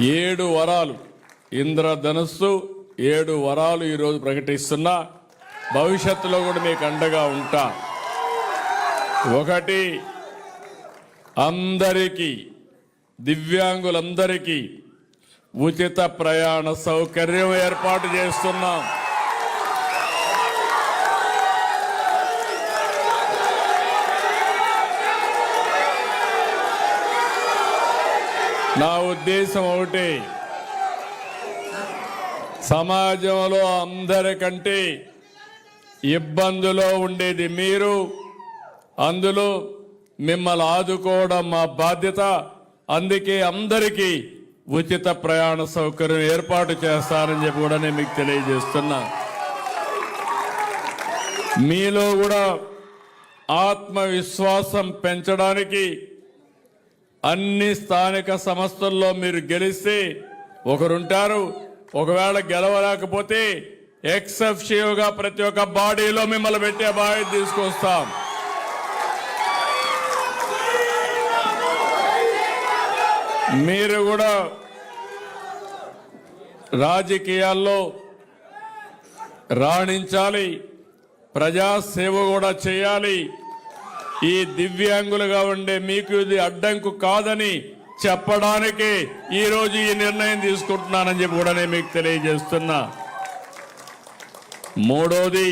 ఏడు వరాలు. ఇంద్రధనుస్సు ఏడు వరాలు ఈరోజు ప్రకటిస్తున్నా. భవిష్యత్తులో కూడా మీకు అండగా ఉంటా. ఒకటి అందరికీ దివ్యాంగులందరికీ ఉచిత ప్రయాణ సౌకర్యం ఏర్పాటు చేస్తున్నాం. నా ఉద్దేశం ఒకటి. సమాజంలో అందరికంటే ఇబ్బందులో ఉండేది మీరు. అందులో మిమ్మల్ని ఆదుకోవడం మా బాధ్యత. అందుకే అందరికీ ఉచిత ప్రయాణ సౌకర్యం ఏర్పాటు చేస్తారని చెప్పి కూడా నేను మీకు తెలియజేస్తున్నా. మీలో కూడా ఆత్మవిశ్వాసం పెంచడానికి అన్ని స్థానిక సంస్థల్లో మీరు గెలిస్తే ఒకరుంటారు. ఒకవేళ గెలవలేకపోతే ఎక్సెప్షియోగా ప్రతి ఒక్క బాడీలో మిమ్మల్ని పెట్టే బాధ్యత తీసుకొస్తాం. మీరు కూడా రాజకీయాల్లో రాణించాలి. ప్రజాసేవ కూడా చేయాలి. ఈ దివ్యాంగులుగా ఉండే మీకు ఇది అడ్డంకు కాదని చెప్పడానికి ఈరోజు ఈ నిర్ణయం తీసుకుంటున్నానని చెప్పి కూడా నేను మీకు తెలియజేస్తున్నా. మూడోది